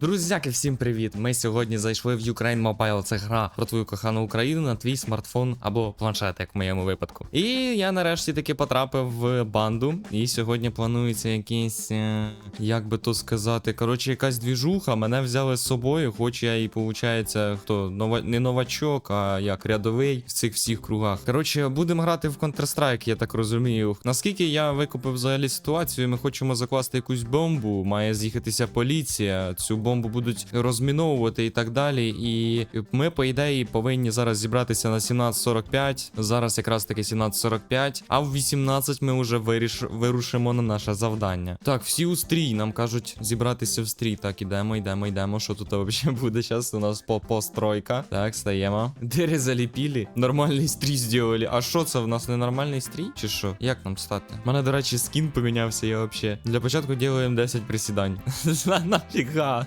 Друзяки, всім привіт! Ми сьогодні зайшли в Ukraine Mobile. Це гра про твою кохану Україну на твій смартфон або планшет, як в моєму випадку. І я нарешті таки потрапив в банду. І сьогодні планується якийсь, е, як би то сказати, коротше, якась двіжуха. Мене взяли з собою, хоч я і виходить, хто нова... не новачок, а як рядовий в цих всіх кругах. Коротше, будемо грати в Counter-Strike, я так розумію. Наскільки я викупив взагалі ситуацію, ми хочемо закласти якусь бомбу, має з'їхатися поліція. Цю бомбу будуть розміновувати і так далі. І ми, по ідеї, повинні зараз зібратися на 17.45. Зараз якраз таки 17.45, а в 18 ми вже виріш... вирушимо на наше завдання. Так, всі у стрій. Нам кажуть зібратися в стрій. Так, ідемо, йдемо, йдемо. Що тут взагалі буде? Зараз у нас по постройка. Так, стаємо. Дири заліпілі. Нормальний стрій зробили. А що це в нас ненормальний стрій? Чи що? Як нам стати? У мене, до речі, скін помінявся я взагалі. Для початку робимо 10 присідань. Нафіга.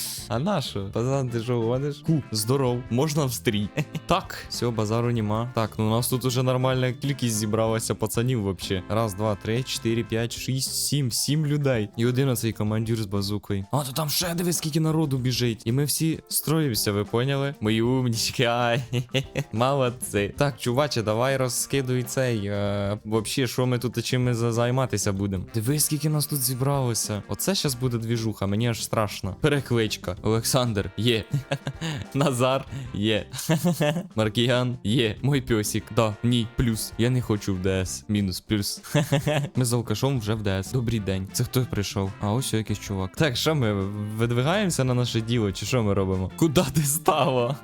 А на що? Пацан, ти що, гониш? Ку, здоров, можна в стрій. так, все, базару нема. Так, ну у нас тут уже нормальна кількість зібралася пацанів вообще. Раз, два, три, чотири, п'ять, шість, сім, сім людей. І один оцей командир з базукою. А, то там ще диви, скільки народу біжить. І ми всі строїмося, ви поняли? Мої умнічки, ай. Молодці. Так, чуваче, давай розкидуй цей. Е, вообще, що ми тут чим ми займатися будемо? Диви, скільки нас тут зібралося. Оце щас буде двіжуха, мені аж страшно. Перекличка. Олександр, є. Назар, є. Маркіян, є. Мой пьосик. Да, ні, плюс. Я не хочу в ДС. Мінус, плюс. ми з алкашом вже в ДС. Добрий день. Це хто прийшов? А ось якийсь чувак. Так, що ми видвигаємося на наше діло, чи що ми робимо? Куда ти стало?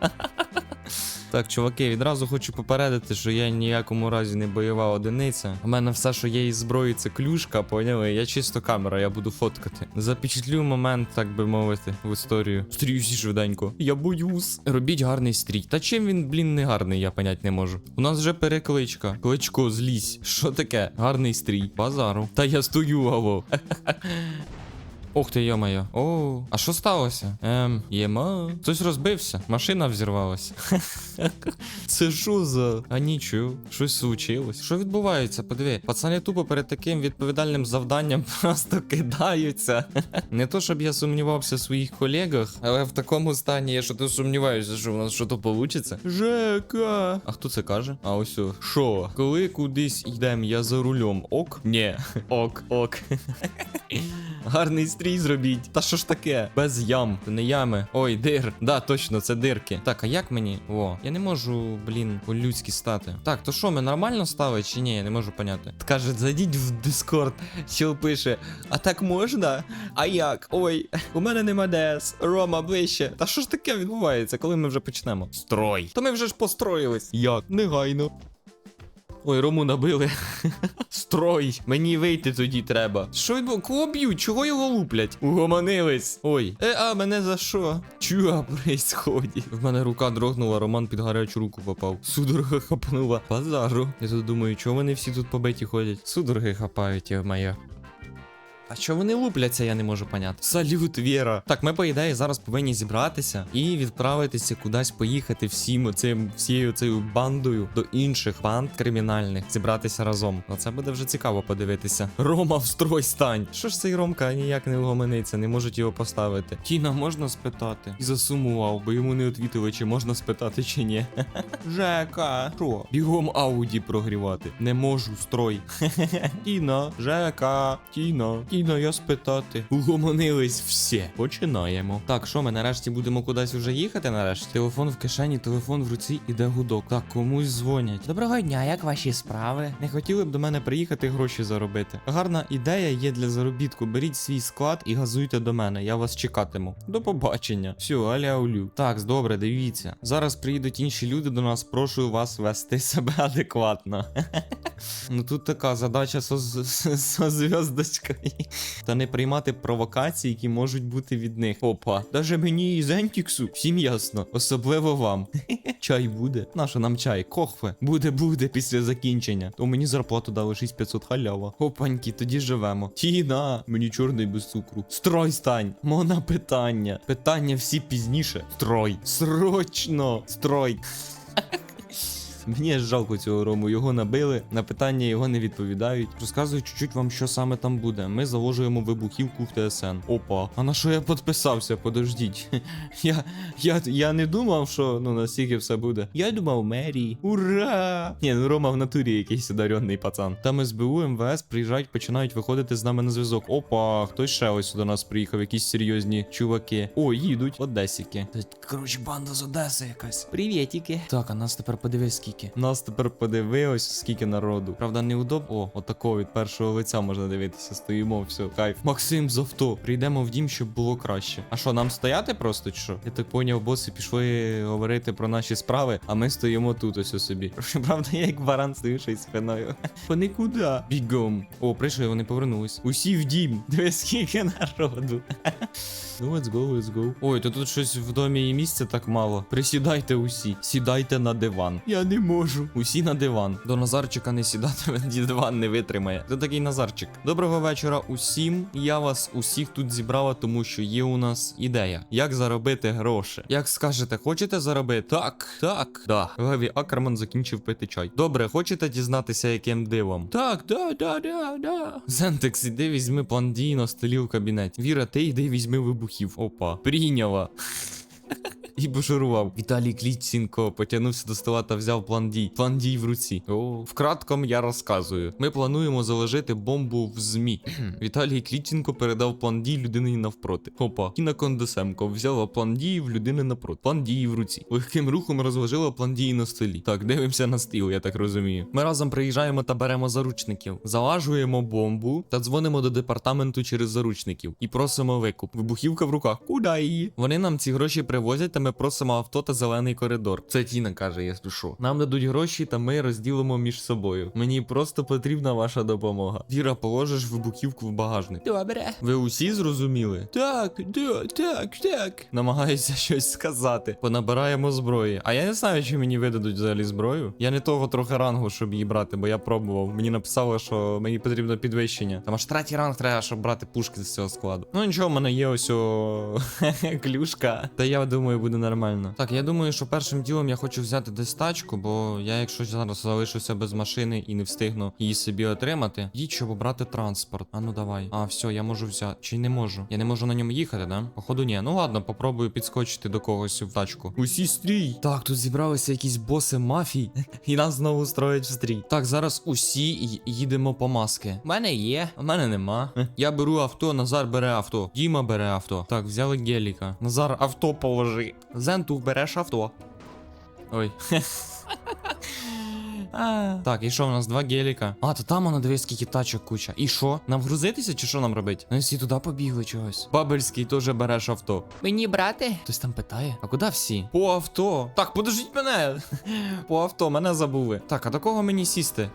Так, чуваки, відразу хочу попередити, що я ніякому разі не бойова одиниця. У мене все, що є із зброї, це клюшка, поняли? Я чисто камера, я буду фоткати. Запечатлю момент, так би мовити, в історію. Стрію всі швиденько. Я боюсь. Робіть гарний стрій. Та чим він, блін, не гарний, я понять не можу. У нас вже перекличка. Кличко, злізь. Що таке? Гарний стрій. Базару. Та я стою, алло. Ох ти йо-моє. О, а що сталося? Ем, єма. Хтось розбився, машина взірвалася. Це що за? А нічого, щось случилось. Що відбувається? Подиви, пацани тупо перед таким відповідальним завданням просто кидаються. Не то, щоб я сумнівався в своїх колегах, але в такому стані я що то сумніваюся, що у нас що то получиться. Жека. А хто це каже? А ось о. Що? Коли кудись йдемо, я за рулем. Ок? Ні. Ок, ок. Гарний стрій зробіть. Та що ж таке? Без ям. Це не ями. Ой, дир. Да, точно, це дирки. Так, а як мені? О, я не можу, блін, по-людськи стати. Так, то що, ми нормально ставить чи ні? Я не можу поняти. Каже, зайдіть в Discord. Чел пише: А так можна? А як? Ой, у мене нема ДС. Рома ближче. Та що ж таке відбувається, коли ми вже почнемо? Строй. То ми вже ж построїлись. Як? Негайно. Ой, Рому набили. Строй. Мені вийти тоді треба. Що. Кого б'ють? Чого його луплять? Угомонились. Ой. Е, а мене за що? Чуга происходить? В мене рука дрогнула, Роман під гарячу руку попав. Судорога хапнула. Базару. Я тут думаю, чого вони всі тут побиті ходять? Судороги хапають, я моя. А що вони лупляться, я не можу поняти. Салют, Віра. Так, ми, по ідеї, зараз повинні зібратися і відправитися кудись поїхати всім оцим, всією цією бандою до інших банд кримінальних. Зібратися разом. Ну це буде вже цікаво подивитися. Рома, в строй стань. Що ж цей Ромка ніяк не угомониться, не можуть його поставити. Тіна, можна спитати? І засумував, бо йому не відвітили, чи можна спитати, чи ні. Жека, що? Бігом ауді прогрівати. Не можу, строй. Тіна, Жека, Тіна, Тіна, я спитати. Угомонились всі. Починаємо. Так, що ми нарешті будемо кудись уже їхати нарешті? Телефон в кишені, телефон в руці, іде гудок. Так, комусь дзвонять. Доброго дня, як ваші справи? Не хотіли б до мене приїхати гроші заробити. Гарна ідея є для заробітку. Беріть свій склад і газуйте до мене. Я вас чекатиму. До побачення. Все, аля-улю. Так, добре, дивіться. Зараз приїдуть інші люди до нас. Прошу вас вести себе адекватно. Ну тут така задача со, со, со Та не приймати провокації, які можуть бути від них. Опа. Даже мені і Зентіксу, всім ясно. Особливо вам. Чай буде. Наша нам чай, кохве. Буде, буде після закінчення. То мені зарплату дали 6500 халява. Опаньки, тоді живемо. Тіна, мені чорний без цукру. Строй стань. Мона питання. Питання всі пізніше. Строй. Срочно. Строй. Мені аж жалко цього рому. Його набили, на питання його не відповідають. Розказую чуть-чуть вам, що саме там буде. Ми заложуємо вибухівку в ТСН. Опа. А на що я підписався? Подождіть. Я, я, я не думав, що ну настільки все буде. Я думав, Мері. Ура! Ні, ну Рома в натурі якийсь одаренний пацан. Там СБУ, МВС приїжджають, починають виходити з нами на зв'язок. Опа, хтось ще ось до нас приїхав, якісь серйозні чуваки. О, їдуть. Одесіки. Коротше, банда з Одеси якась. Привітики. Так, а нас тепер подивись скільки. Нас тепер подиви ось скільки народу. Правда, не удоб. О, отако від першого лиця можна дивитися. Стоїмо, все, кайф. Максим з авто. Прийдемо в дім, щоб було краще. А що, нам стояти просто чи що? Я так поняв, боси пішли говорити про наші справи, а ми стоїмо тут ось у собі. Правда, я як баран стою спиною. Вони куди? Бігом. О, прийшли, вони повернулись. Усі в дім. Дивись, скільки народу. Ну, let's go, let's go. Ой, то тут щось в домі і місця так мало. Присідайте усі. Сідайте на диван. Я не можу. Усі на диван. До Назарчика не сідати, диван не витримає. Це такий Назарчик. Доброго вечора усім. Я вас усіх тут зібрала, тому що є у нас ідея. Як заробити гроші? Як скажете, хочете заробити? Так, так. Да. Леві Акерман закінчив пити чай. Добре, хочете дізнатися, яким дивом? Так, да, да, да, да. Зентекс, іди візьми пландій на столі в кабінеті. Віра, ти йди візьми вибухів. Опа. Прийняла. І пошурував. Віталій Клітченко потягнувся до стола та взяв план дій. План дій в руці. О, вкратком я розказую. Ми плануємо заложити бомбу в ЗМІ. Віталій Клітченко передав план дій людині навпроти. Опа. Кіна Кондесемко взяла план дії в людини напроти. План дії в руці. Легким рухом розложила план дії на столі. Так, дивимося на стіл, я так розумію. Ми разом приїжджаємо та беремо заручників. Залажуємо бомбу та дзвонимо до департаменту через заручників і просимо викуп. Вибухівка в руках. Куда її? Вони нам ці гроші привозять, та ми просимо авто та зелений коридор. Це Тіна каже, я спішу. Нам дадуть гроші, та ми розділимо між собою. Мені просто потрібна ваша допомога. Віра, положиш вибухівку в багажник. Добре. Ви усі зрозуміли? Так, да, так, так. Намагаюся щось сказати. Понабираємо зброї. А я не знаю, чи мені видадуть взагалі зброю. Я не того трохи рангу, щоб її брати, бо я пробував. Мені написало, що мені потрібно підвищення. Там аж третій ранг треба, щоб брати пушки з цього складу. Ну нічого, в мене є ось о... клюшка. Та я думаю, буде нормально. Так, я думаю, що першим ділом я хочу взяти десь тачку, бо я, якщо зараз залишуся без машини і не встигну її собі отримати, їдь, щоб обрати транспорт. А ну давай. А, все, я можу взяти. Чи не можу? Я не можу на ньому їхати, да? Походу, ні. Ну ладно, попробую підскочити до когось в тачку. Усі стрій. Так, тут зібралися якісь боси мафій, і нас знову строять в стрій. Так, зараз усі їдемо по маски. У мене є, у мене нема. Я беру авто, Назар бере авто. Діма бере авто. Так, взяли геліка. Назар, авто положи. Зенту, береш авто. Ой. Так, і що, у нас два геліка. А, то там воно дивись, скільки тачок куча. І що? Нам грузитися чи що нам робить? Ну, всі туди побігли чогось. Бабельський теж береш авто. Мені брати? Хтось там питає. А куди всі? По авто. Так, подождіть мене. По авто, мене забули. Так, а до кого мені сісти?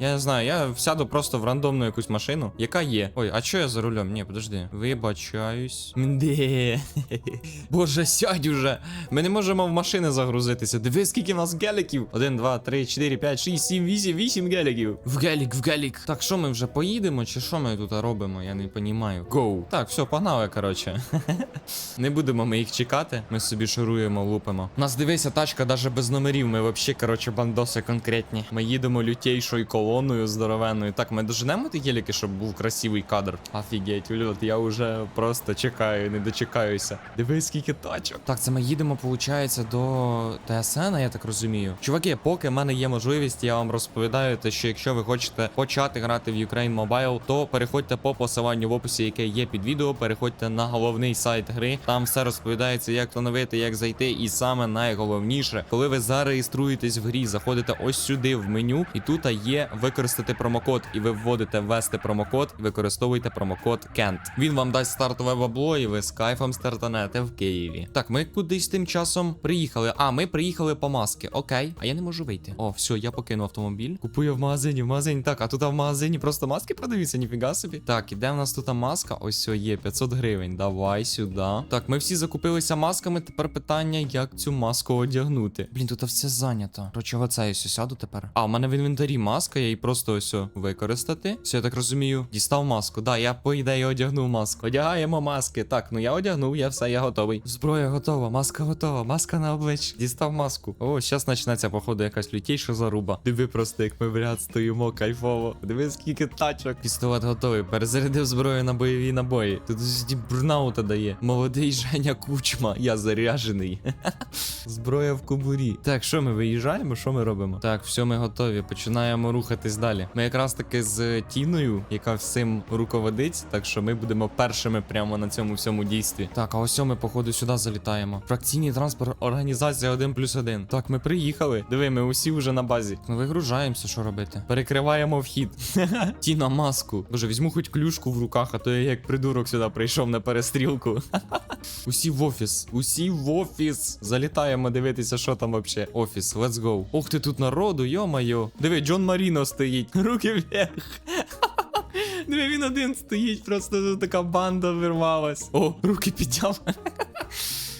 Я не знаю, я сяду просто в рандомну якусь машину, яка є. Ой, а що я за рулем? Ні, подожди. Вибачаюсь. Мде. Боже, сядь уже. Ми не можемо в машини загрузитися. Диви, скільки в нас геліків. Один, два, три, чотири, п'ять, шість, сім, вісім, вісім геліків. В гелік, в гелік. Так, що ми вже поїдемо, чи що ми тут робимо? Я не понімаю. Гоу. Так, все, погнали, коротше. Не будемо ми їх чекати. Ми собі шуруємо, лупимо. У нас дивися, тачка навіть без номерів. Ми вообще, коротше, бандоси конкретні. Ми їдемо лютейшою колоною здоровенною. Так, ми доженемо ті геліки, щоб був красивий кадр. Офігеть, ульот, я вже просто чекаю, не дочекаюся. Дивись, скільки тачок. Так, це ми їдемо, виходить, до ТСН, я так розумію. Чуваки, поки в мене є можливість, я вам розповідаю, те, що якщо ви хочете почати грати в Ukraine Mobile, то переходьте по посиланню в описі, яке є під відео. Переходьте на головний сайт гри. Там все розповідається, як встановити, як зайти. І саме найголовніше, коли ви зареєструєтесь в грі, заходите ось сюди в меню, і тут є використати промокод, і ви вводите ввести промокод, використовуйте промокод Kent. Він вам дасть стартове бабло, і ви з кайфом стартанете в Києві. Так, ми кудись тим часом приїхали. А, ми приїхали по маски. Окей, а я не можу вийти. О, все, я покину автомобіль. Купую в магазині, в магазині. Так, а тут в магазині просто маски продаються, ніфіга собі. Так, і де в нас тут маска? Ось все є, 500 гривень. Давай сюди. Так, ми всі закупилися масками. Тепер питання, як цю маску одягнути. Блін, тут все зайнято. Про чого це я сяду тепер? А, у мене в інвентарі маска її просто ось о використати. Все, я так розумію. Дістав маску. Да, я по ідеї одягнув маску. Одягаємо маски. Так, ну я одягнув, я все, я готовий. Зброя готова, маска готова, маска на обличчі. Дістав маску. О, зараз почнеться, походу, якась лютейша заруба. Диви просто, як ми в ряд стоїмо, кайфово. Диви, скільки тачок. Пістолет готовий. Перезарядив зброю на бойові набої. Тут ось бурнаута дає. Молодий Женя Кучма. Я заряжений. Зброя в кобурі. Так, що ми виїжджаємо? Що ми робимо? Так, все, ми готові. Починаємо рухатись далі. Ми якраз таки з Тіною, яка всім руководить, так що ми будемо першими прямо на цьому всьому дійстві. Так, а ось ми, походу, сюди залітаємо. Фракційний транспорт, організація 1 плюс 1. Так, ми приїхали. Диви, ми усі вже на базі. Ми вигружаємося, що робити. Перекриваємо вхід. Тіна маску. Боже, візьму хоч клюшку в руках, а то я як придурок сюди прийшов на перестрілку. Усі в офіс. Усі в офіс. Залітаємо дивитися, що там вообще. Офіс, let's go. Ох ти тут народу, йо-майо. Диви, Джон Маріно стоїть. Руки вверх. Диви, він один стоїть, просто така банда вирвалась. О, руки підняв.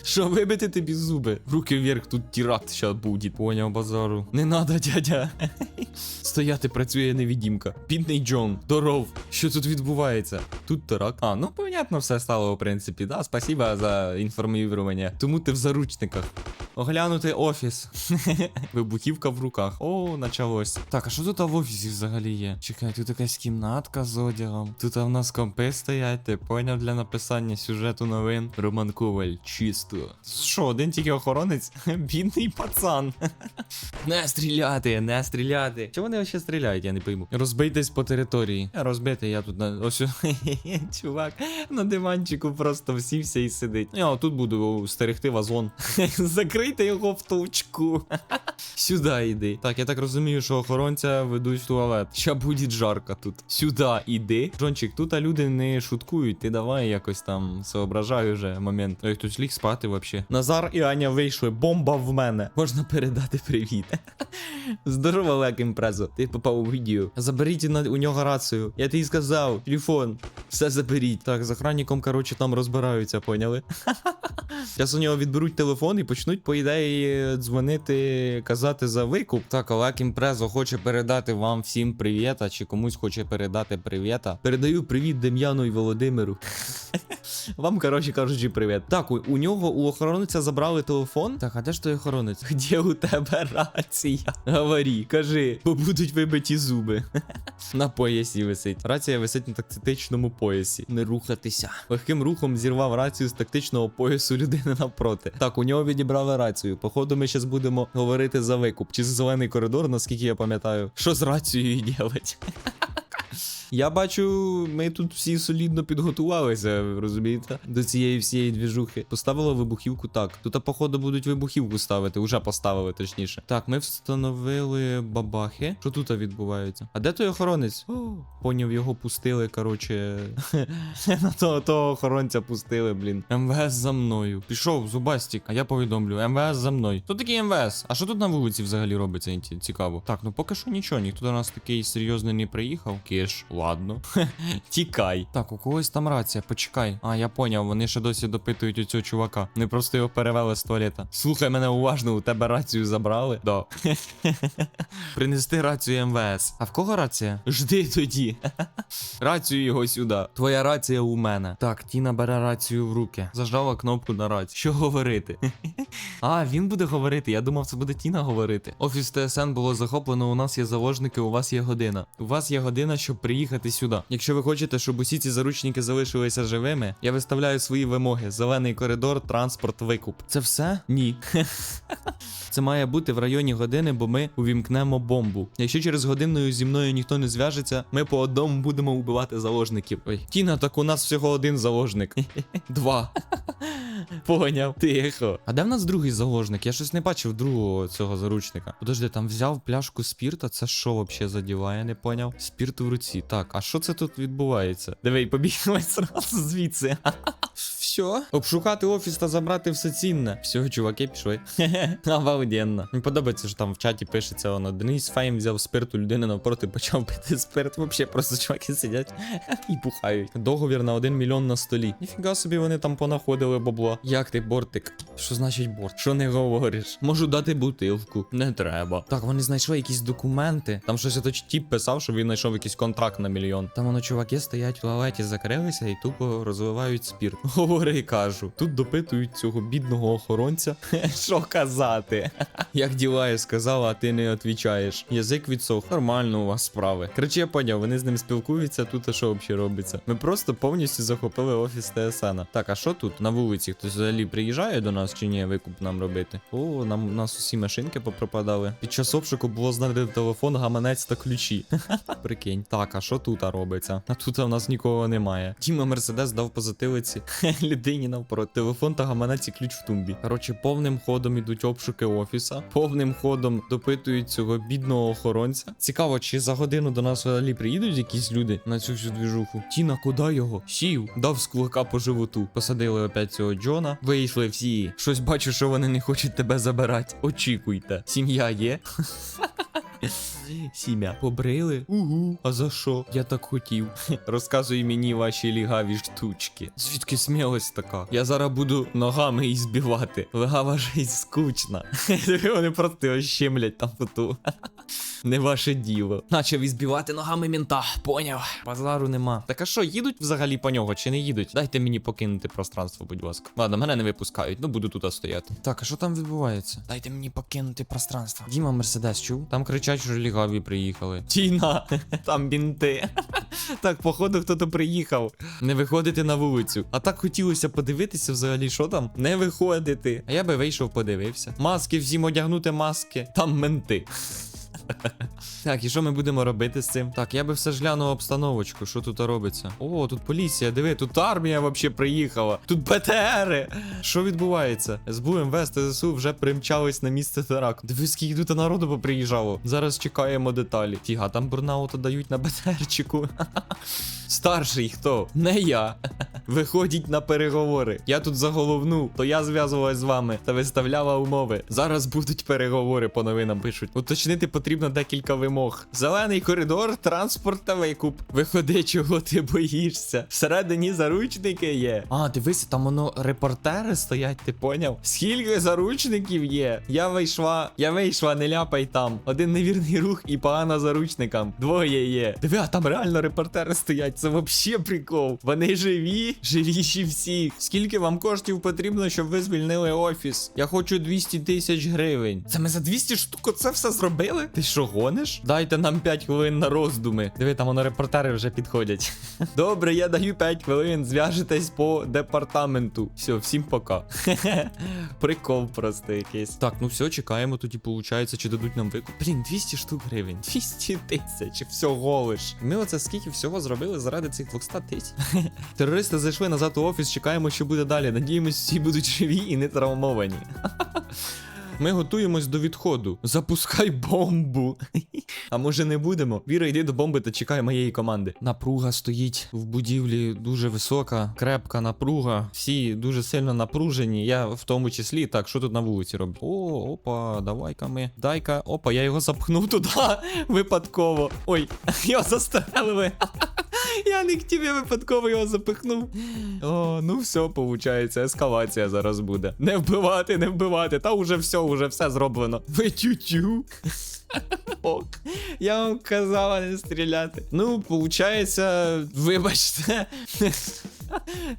Що, вибити тобі зуби? Руки вверх, тут тірат щас буде. Поняв базару. Не надо, дядя. Стояти працює невідімка. Бідний Джон. Здоров. Що тут відбувається? Тут теракт. А, ну понятно, все стало, в принципі. Да, спасибо за інформування. Тому ти в заручниках. Оглянути офіс. Вибухівка в руках. О, началось. Так, а що тут в офісі взагалі є? Чекай, тут якась кімнатка з одягом. Тут в нас компи стоять, ти поняв для написання сюжету новин. Роман Коваль, чисто. Що, один тільки охоронець? Бідний пацан. не стріляти, не стріляти. Чого вони ще стріляють, я не пойму. Розбийтесь по території. Я розбитий, я тут на. Ось. Чувак, на диванчику просто всівся і сидить. Я тут буду стерегти вазон. Закрийте його в товчку. Сюди йди. Так, я так розумію, що охоронця ведуть в туалет. Ща буде жарко тут. Сюди іди. Джончик, тут люди не шуткують. Ти давай якось там соображай уже момент. Ой, хтось ліг спати вообще. Назар і Аня вийшли. Бомба в мене. Можна передати привіт. Здорово, Олег імпрезо. Ти попав у відео. Заберіть у нього рацію. Я тобі сказав, телефон. Все заберіть. Так, з охранником, коротше, там розбираються, поняли? Зараз у нього відберуть телефон і почнуть, по ідеї, дзвонити, казати за викуп. Так, Олег Імпрезо хоче передати вам всім привіта, чи комусь хоче передати привіта. Передаю привіт Дем'яну і Володимиру. Вам, коротше кажучи, привіт. Так, у, у нього у охоронця забрали телефон. Так, а де ж той охоронець? Де у тебе рація? Говори, кажи, бо будуть вибиті зуби. на поясі висить. Рація висить на тактичному поясі. Не рухатися. Легким рухом зірвав рацію з тактичного поясу людини навпроти. Так, у нього відібрали рацію. Походу, ми зараз будемо говорити за викуп. Чи за зелений коридор, наскільки я пам'ятаю. Що з рацією делать? Я бачу, ми тут всі солідно підготувалися, розумієте? До цієї всієї двіжухи. Поставила вибухівку так. Тут, походу, будуть вибухівку ставити, уже поставили, точніше. Так, ми встановили бабахи. Що тут відбувається? А де той охоронець? О, поняв, його пустили, коротше. На того, того охоронця пустили, блін. МВС за мною. Пішов, зубастік, а я повідомлю. МВС за мною. Хто такий МВС? А що тут на вулиці взагалі робиться? Цікаво. Так, ну поки що нічого, ніхто до нас такий серйозний не приїхав. Киш, ладно. Тікай. Так, у когось там рація, почекай. А, я поняв, вони ще досі допитують у цього чувака. Вони просто його перевели з туалета. Слухай мене уважно, у тебе рацію забрали? Да. Принести рацію МВС. А в кого рація? Жди тоді. рацію його сюди. Твоя рація у мене. Так, Тіна бере рацію в руки. Зажала кнопку на рацію. Що говорити? а, він буде говорити. Я думав, це буде Тіна говорити. Офіс ТСН було захоплено. У нас є заложники, у вас є година. У вас є година, щоб приїхати сюди. Якщо ви хочете, щоб усі ці заручники залишилися живими, я виставляю свої вимоги: зелений коридор, транспорт, викуп. Це все? Ні. Це має бути в районі години, бо ми увімкнемо бомбу. Якщо через годиною зі мною ніхто не зв'яжеться, ми по одному будемо вбивати заложників. Ой, Тіна, так у нас всього один заложник. Два. Поняв. Тихо. А де в нас другий заложник? Я щось не бачив другого цього заручника. Подожди, там взяв пляшку спірта. Це що вообще за діла? Я не поняв. Спірт в руці. Так, а що це тут відбувається? Диви, побігли зразу звідси. Все. Обшукати офіс та забрати все цінне. Все, чуваки, пішли. Обалденно. Мені подобається, що там в чаті пишеться воно. Денис Фейм взяв спирт у людини навпроти, почав пити спирт. Вообще просто чуваки сидять і пухають. Договір на 1 мільйон на столі. Ніфіга собі вони там понаходили бабло. Як ти, бортик? Що значить борт? Що не говориш? Можу дати бутилку. Не треба. Так, вони знайшли якісь документи. Там щось ото тіп писав, що він знайшов якийсь контракт на мільйон. Там воно чуваки стоять в туалеті, закрилися і тупо розвивають спірт. Говори, кажу. Тут допитують цього бідного охоронця. Що казати? Як діла, я сказала, а ти не відповідаєш. Язик відсох. Нормально у вас справи. Короче, я поняв, вони з ним спілкуються. Тут а що взагалі робиться? Ми просто повністю захопили офіс ТСН. Так, а що тут на вулиці? Хтось взагалі приїжджає до нас чи ні? Викуп нам робити? О, нам у нас усі машинки попропадали. Під час обшуку було знайти телефон, гаманець та ключі. Прикинь. Так, а що тут робиться? А тут у нас нікого немає. Тіма Мерседес дав позитивиці людині навпроти. Телефон та гаманець і ключ в тумбі. Коротше, повним ходом ідуть обшуки офіса, повним ходом допитують цього бідного охоронця. Цікаво, чи за годину до нас взагалі приїдуть якісь люди на цю всю двіжуху. Тіна, куди його? Сів, дав з кулака по животу. Посадили опять цього Джона. Вийшли всі. Щось бачу, що вони не хочуть тебе забирати. Очікуйте. Сім'я є. Сім'я. Побрили? Угу. А за що? Я так хотів. Розказуй мені ваші лігаві штучки. Звідки смілость така? Я зараз буду ногами її збивати. Легава жизнь скучна. Вони просто його там поту. Не ваше діло. Начав ізбивати ногами мінта, поняв. Базару нема. Так а що, їдуть взагалі по нього чи не їдуть? Дайте мені покинути пространство, будь ласка. Ладно, мене не випускають, ну буду тут стояти. Так, а що там відбувається? Дайте мені покинути пространство. Діма Мерседес, чув? Там кричать, що лігаві приїхали. Тіна, там бінти. Так, походу, хто-то приїхав. Не виходити на вулицю. А так хотілося подивитися взагалі, що там? Не виходити. А я би вийшов, подивився. Маски, всім одягнути маски. Там менти. Так, і що ми будемо робити з цим? Так, я би все ж глянув обстановочку, що тут робиться. О, тут поліція, диви, тут армія взагалі приїхала. Тут БТРи. Що відбувається? СБУ, МВС, ТСУ вже примчались на місце теракту. Диви, скільки тут народу поприїжджало. Зараз чекаємо деталі. Фіга, там бурнаута дають на БТРчику. Старший хто? Не я. Виходіть на переговори. Я тут за головну, то я зв'язувалась з вами та виставляла умови. Зараз будуть переговори, по новинам пишуть. Уточнити потрібно декілька вимог. Зелений коридор, транспорт та викуп. Виходи, чого ти боїшся. Всередині заручники є. А, дивися, там воно репортери стоять, ти поняв? Скільки заручників є? Я вийшла, я вийшла, не ляпай там. Один невірний рух і погано заручникам. Двоє є. Диви, а там реально репортери стоять. Це вообще прикол. Вони живі, живіші всіх. Скільки вам коштів потрібно, щоб ви звільнили офіс? Я хочу 200 тисяч гривень. Це ми за 200 штук це все зробили? Ти що гониш? Dайте нам 5 хвилин на роздуми. Диви, там воно репортери вже підходять. Добре, я даю 5 хвилин. Зв'яжетесь по департаменту. Все, всім пока. Прикол просто якийсь. Так, ну все, чекаємо тоді, получається, чи дадуть нам викуп. Блін, 200 штук гривень. 200 тисяч. Всього лиш. Ми оце скільки всього зробили заради цих 200 тисяч. Терористи зайшли назад у офіс, чекаємо, що буде далі. Надіємось, всі будуть живі і не травмовані. Ми готуємось до відходу. Запускай бомбу. А може не будемо? Віра, йди до бомби та чекай моєї команди. Напруга стоїть в будівлі дуже висока, крепка напруга. Всі дуже сильно напружені. Я в тому числі. Так, що тут на вулиці роблю? О, опа, давай-ка ми. Дай-ка. Опа, я його запхнув туди. Випадково. Ой, його застрелили. Я не хотів, я випадково його запихнув. О, ну все, виходить, ескалація зараз буде. Не вбивати, не вбивати. Та уже все, уже все зроблено. Ви тю-тю. Ок. Я вам казала не стріляти. Ну, виходить, вибачте.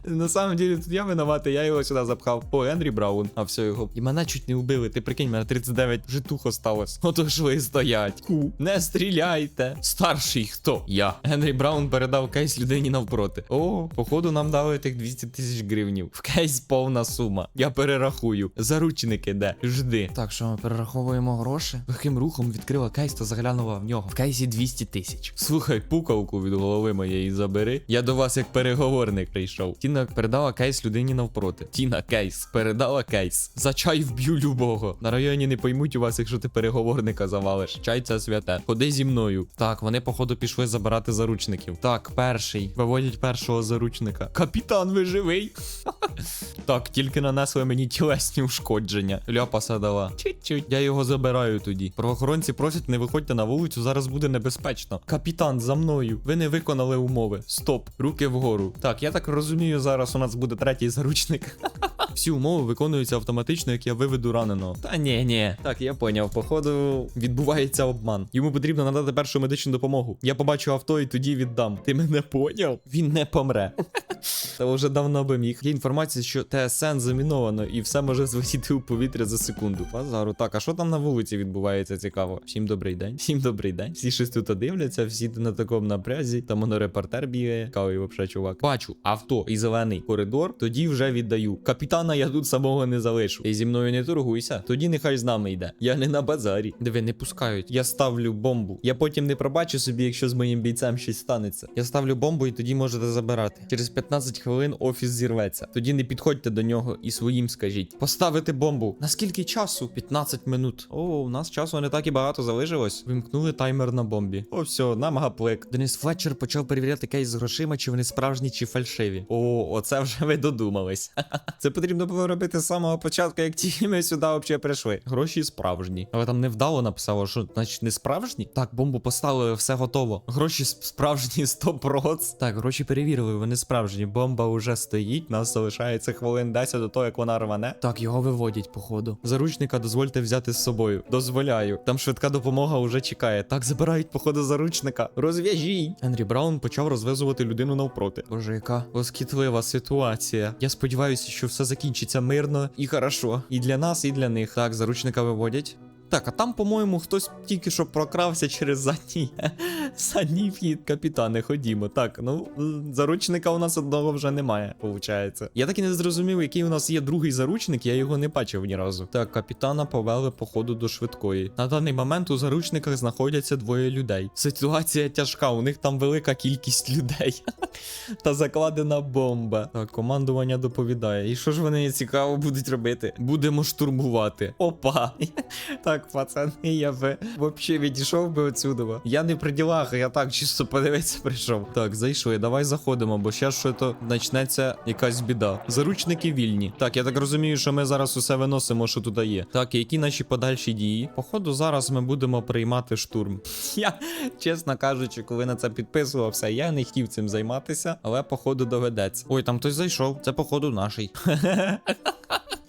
На самом деле, тут я винуватий, я його сюди запхав. О, Ендрі Браун. А все його. І мене чуть не вбили. Ти прикинь, мене 39 житух осталось. Ото ж ви стоять. Ку. Не стріляйте. Старший хто? Я. Енрі Браун передав кейс людині навпроти. О, походу, нам дали тих 200 тисяч гривнів. В кейс повна сума. Я перерахую. Заручники де? Жди. Так, що ми перераховуємо гроші? Легким рухом відкрила кейс та заглянула в нього. В кейсі 200 тисяч. Слухай, пукавку від голови моєї забери. Я до вас як переговорник прийшов. Тіна передала кейс людині навпроти. Тіна, кейс, передала кейс. За чай вб'ю любого. На районі не поймуть у вас, якщо ти переговорника завалиш. Чай це святе. Ходи зі мною. Так, вони, походу, пішли забирати заручників. Так, перший. Виводять першого заручника. Капітан, ви живий? Так, тільки нанесли мені тілесні ушкодження. Ляпаса дала. Чуть-чуть. Я його забираю тоді. Правоохоронці просять, не виходьте на вулицю, зараз буде небезпечно. Капітан, за мною. Ви не виконали умови. Стоп, руки вгору. Так, я так розумію, зараз у нас буде третій заручник. Всі умови виконуються автоматично, як я виведу раненого. Та ні, ні. Так, я поняв. Походу, відбувається обман. Йому потрібно надати першу медичну допомогу. Я побачу авто і тоді віддам. Ти мене поняв? Він не помре. Та вже давно би міг. Є інформація, що ТСН заміновано і все може злетіти у повітря за секунду. Базару. Так, а що там на вулиці відбувається цікаво? Всім добрий день. Всім добрий день. Всі щось тут дивляться, всі на такому напрязі. Там воно репортер бігає. Кавий вообще чувак. Бачу авто і зелений коридор. Тоді вже віддаю. Капітана я тут самого не залишу. Ти зі мною не торгуйся. Тоді нехай з нами йде. Я не на базарі. Диви, не пускають. Я ставлю бомбу. Я потім не пробачу собі, якщо з моїм бійцем щось станеться. Я ставлю бомбу і тоді можете забирати. Через 15 хвилин офіс зірветься. Тоді не підходьте до нього і своїм скажіть. Поставити бомбу. Наскільки часу? 15 минут. О, у нас часу не так і багато залишилось. Вимкнули таймер на бомбі. О, все, нам гаплик. Денис Флетчер почав перевіряти кейс з грошима, чи вони справжні, чи фальшиві. О, оце вже ви додумались. Це потрібно було робити з самого початку, як ті ми сюди взагалі прийшли. Гроші справжні. Але там невдало написало, що значить не справжні. Так, бомбу поставили, все готово. Гроші справжні 100%. Так, гроші перевірили, вони справжні. Бомба вже стоїть. Нас залишається хвилин 10 до того, як вона рване. Так, його виводять, походу. Заручника дозвольте взяти з собою. Дозволяю. Там швидка допомога вже чекає. Так, забирають, походу, заручника. Розв'яжіть. Генрі Браун почав розв'язувати людину навпроти. Боже, яка оскітлива ситуація. Я сподіваюся, що все закінчиться мирно і хорошо. І для нас, і для них. Так, заручника виводять. Так, а там, по-моєму, хтось тільки що прокрався через задній задній вхід. Капітане, ходімо. Так, ну заручника у нас одного вже немає, виходить. Я так і не зрозумів, який у нас є другий заручник, я його не бачив ні разу. Так, капітана повели походу до швидкої. На даний момент у заручниках знаходяться двоє людей. Ситуація тяжка, у них там велика кількість людей. Та закладена бомба. Так, командування доповідає. І що ж вони цікаво будуть робити? Будемо штурмувати. Опа. Так, пацани, я би взагалі відійшов би отсюда. Я не при ділах, я так чисто подивитися прийшов. Так, зайшли, давай заходимо, бо ще що то почнеться якась біда. Заручники вільні. Так, я так розумію, що ми зараз усе виносимо, що тут є. Так, які наші подальші дії? Походу, зараз ми будемо приймати штурм. Я, чесно кажучи, коли на це підписувався, я не хотів цим займатися, але походу доведеться. Ой, там хтось зайшов. Це походу наший.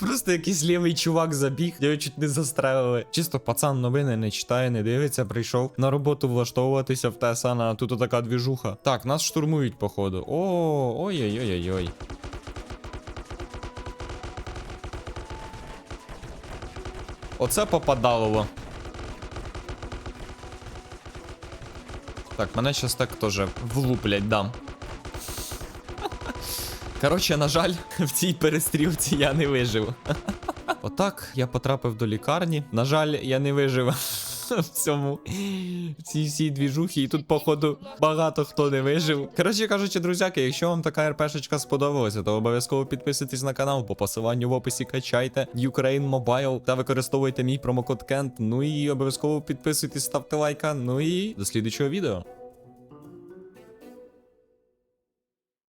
Просто якийсь лівий чувак забіг, його чуть не застрелили. Чисто пацан новини не читає, не дивиться, прийшов на роботу влаштовуватися в ТСА, а тут така двіжуха. Так, нас штурмують, походу. О, ой-ой-ой-ой. Оце попадалово. Так, мене щас так теж влуплять дам. Коротше, на жаль, в цій перестрілці я не вижив. Отак я потрапив до лікарні. На жаль, я не вижив в цьому в цій всій двіжухі. І тут, походу, багато хто не вижив. Коротше кажучи, друзяки, якщо вам така РПшечка сподобалася, то обов'язково підписуйтесь на канал по посиланню в описі качайте Ukraine Mobile та використовуйте мій промокод Kent. Ну і обов'язково підписуйтесь, ставте лайка. Ну і до слідучого відео.